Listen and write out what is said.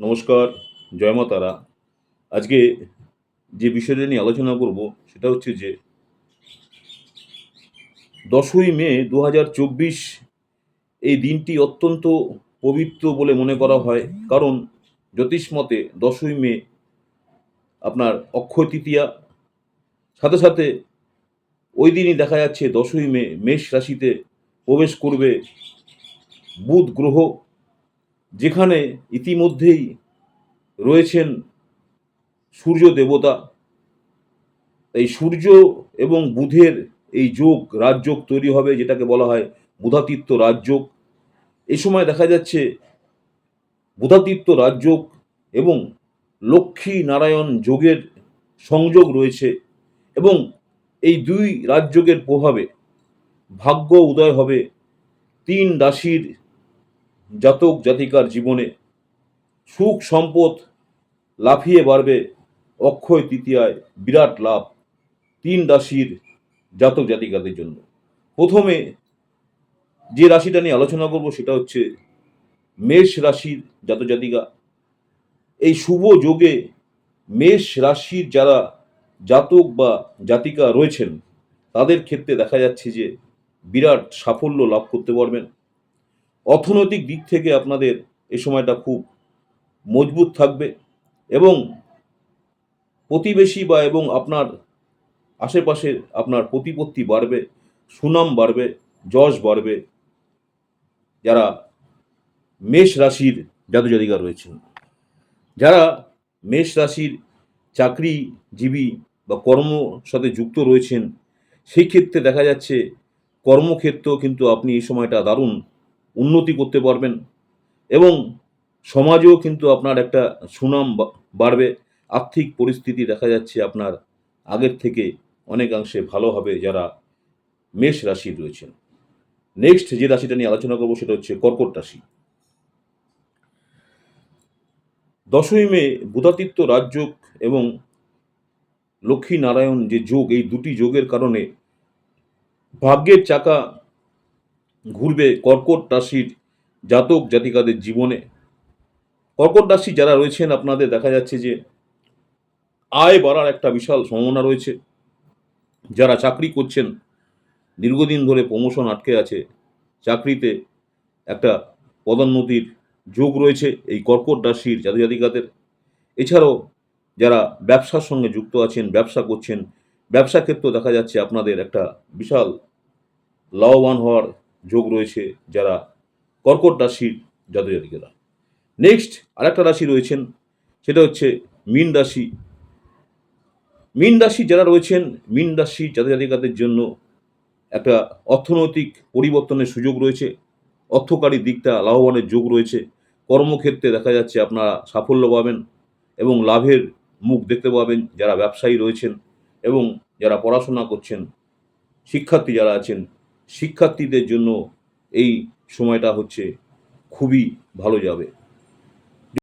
নমস্কার, জয় মা তারা। আজকে যে বিষয়টা নিয়ে আলোচনা করব সেটা হচ্ছে যে দশই মে দু হাজার চব্বিশ এই দিনটি অত্যন্ত পবিত্র বলে মনে করা হয়। কারণ জ্যোতিষ মতে দশই মে আপনার অক্ষয় তৃতীয়া। সাথে সাথে ওই দিনই দেখা যাচ্ছে দশই মে মেষ রাশিতে প্রবেশ করবে বুধ গ্রহ। যেখানে ইতিমধ্যেই রয়েছেন সূর্য দেবতা। এই সূর্য এবং বুধের এই যোগ, রাজযোগ তৈরি হবে, যেটাকে বলা হয় বুধাতীত্য রাজযোগ। এই সময় দেখা যাচ্ছে বুধাতীত্য রাজযোগ এবং লক্ষ্মী নারায়ণ যোগের সংযোগ রয়েছে এবং এই দুই রাজযোগের প্রভাবে ভাগ্য উদয় হবে। তিন রাশির জাতক জাতিকার জীবনে সুখ সম্পদ লাফিয়ে বাড়বে অক্ষয় তৃতীয়ায় বিরাট লাভ তিন রাশির জাতক জাতিকাদের জন্য। প্রথমে যে রাশিটা নিয়ে আলোচনা করব সেটা হচ্ছে মেষ রাশির জাতক জাতিকা। এই শুভ যোগে মেষ রাশির যারা জাতক বা জাতিকা রয়েছেন, তাদের ক্ষেত্রে দেখা যাচ্ছে যে বিরাট সাফল্য লাভ করতে পারবেন। অর্থনৈতিক দিক থেকে আপনাদের এই সময়টা খুব মজবুত থাকবে এবং প্রতিবেশী বা এবং আপনার আশেপাশের আপনার প্রতিপত্তি বাড়বে, সুনাম বাড়বে, যশ বাড়বে। যারা মেষ রাশির জাতিকা রয়েছেন, যারা মেষ রাশির চাকরিজীবী বা কর্ম সাথে যুক্ত রয়েছেন, সেই ক্ষেত্রে দেখা যাচ্ছে কর্মক্ষেত্র কিন্তু আপনি এই সময়টা দারুণ উন্নতি করতে পারবেন। এবং সমাজেও কিন্তু আপনার একটা সুনাম বাড়বে। আর্থিক পরিস্থিতি দেখা যাচ্ছে আপনার আগের থেকে অনেকাংশে ভালো হবে যারা মেষ রাশির রয়েছেন। নেক্সট যে রাশিটা নিয়ে আলোচনা করব সেটা হচ্ছে কর্কট রাশি। দশই মে বুধাতিত্ব রাজযোগ এবং লক্ষ্মী নারায়ণ যে যোগ, এই দুটি যোগের কারণে ভাগ্যের চাকা ঘুরবে কর্কট রাশির জাতক জাতিকাদের জীবনে। কর্কট রাশি যারা রয়েছেন, আপনাদের দেখা যাচ্ছে যে আয় বাড়ার একটা বিশাল সম্ভাবনা রয়েছে। যারা চাকরি করছেন, দীর্ঘদিন ধরে প্রমোশন আটকে আছে, চাকরিতে একটা পদোন্নতির যোগ রয়েছে এই কর্কট রাশির জাতি জাতিকাদের। এছাড়াও যারা ব্যবসার সঙ্গে যুক্ত আছেন, ব্যবসা করছেন, ব্যবসা ক্ষেত্রেও দেখা যাচ্ছে আপনাদের একটা বিশাল লাভবান হওয়ার যোগ রয়েছে যারা কর্কট রাশির জাতক জাতিকারা নেক্সট আরেকটা রাশি রয়েছেন, সেটা হচ্ছে মীন রাশি। মীন রাশি যারা রয়েছেন, মীন রাশি জাতক জাতিকাদের জন্য একটা অর্থনৈতিক পরিবর্তনের সুযোগ রয়েছে, অর্থকারী দিকটা লাভবানের যোগ রয়েছে। কর্মক্ষেত্রে দেখা যাচ্ছে আপনারা সাফল্য পাবেন এবং লাভের মুখ দেখতে পাবেন যারা ব্যবসায়ী রয়েছেন এবং যারা পড়াশোনা করছেন, শিক্ষার্থী যারা আছেন শিক্ষার্থীদের জন্য এই সময়টা হচ্ছে খুবই ভালো যাবে।